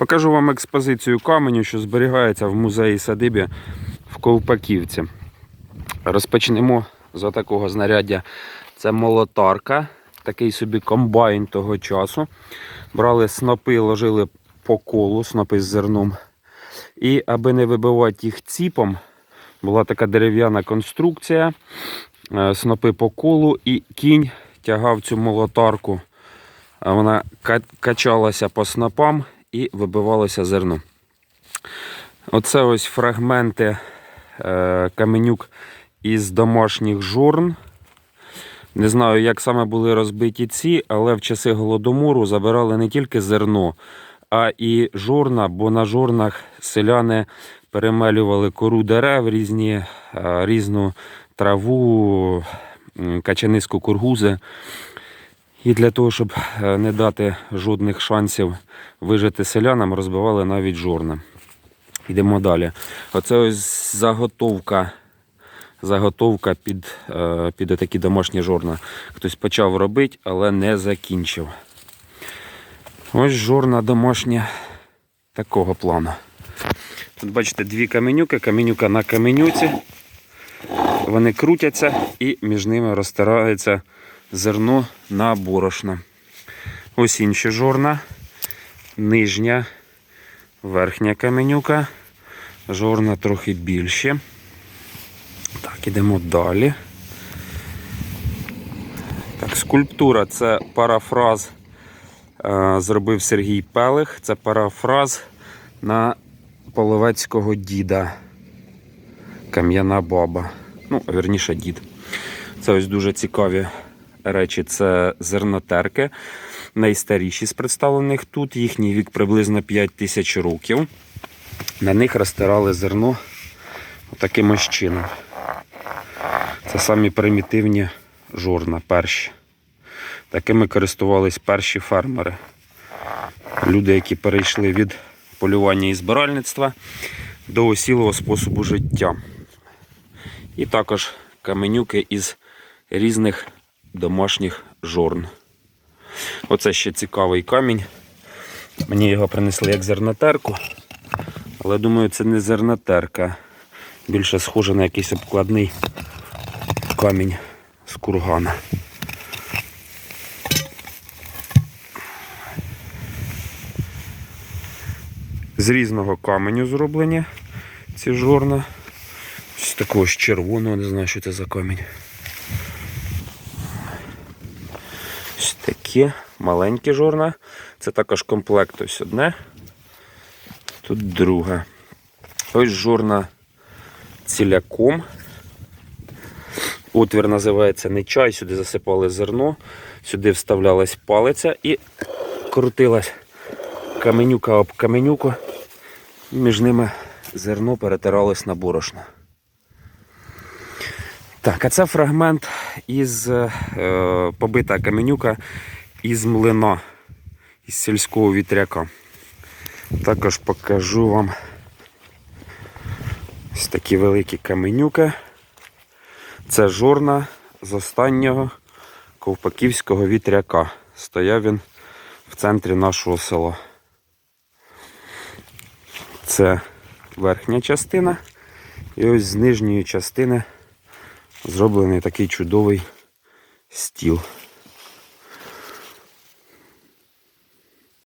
Покажу вам експозицію каменю, що зберігається в музеї садибі в Ковпаківці. Розпочнемо з такого знаряддя. Це молотарка, такий собі комбайн того часу. Брали снопи, ложили по колу, снопи з зерном. І аби не вибивати їх ціпом, була така дерев'яна конструкція, е, снопи по колу, і кінь тягав цю молотарку. Вона качалася по снопам і вибивалося зерно. Оце ось фрагменти е, каменюк із домашніх жорн. Не знаю, як саме були розбиті ці, але в часи голодомору забирали не тільки зерно, а і жорна, бо на жорнах селяни перемелювали кору дерев, різні, е, різну траву, качаниску кургузи. І для того, щоб е, не дати жодних шансів вижити селянам, розбивали навіть жорна. Йдемо далі. Оце ось заготовка. Заготовка під, е, під такі домашні жорна. Хтось почав робити, але не закінчив. Ось жорна домашня такого плану. Тут бачите дві каменюки, каменюка на каменюці. Вони крутяться і між ними розтирається зерно на борошно. Ось інші жорна, нижня, верхня каменюка, жорна трохи більші. Так, ідемо далі. Так, скульптура це парафраз. е, Зробив Сергій Пелих. Це парафраз на половецького діда. Кам'яна баба. Ну, верніше, дід. Це ось дуже цікаві речі. Це зернотерки. Найстаріші з представлених тут. Їхній вік приблизно 5 тисяч років. На них розтирали зерно таким чином. Це самі примітивні жорна перші. Такими користувались перші фермери. Люди, які перейшли від полювання і збиральництва до осілого способу життя. І також каменюки із різних домашніх жорн. Оце ще цікавий камінь. Мені його принесли як зернотерку, але думаю, це не зернотерка. Більше схоже на якийсь обкладний камінь з кургана. З різного каменю зроблені ці жорна. З такого ж червоного, не знаю, що це за камінь. Ось такі маленькі жорна. Це також комплект ось одне. Тут друге. Ось жорна ціляком. Отвір називається не чай, сюди засипали зерно, сюди вставлялась палиця і крутилась каменюка об каменюку. Між ними зерно перетиралось на борошно. Так, а це фрагмент із е, побита каменюка із млина, із сільського вітряка. Також покажу вам ось такі великі каменюки. Це жорна з останнього ковпаківського вітряка. Стояв він в центрі нашого села. Це верхня частина. І ось з нижньої частини зроблений такий чудовий стіл.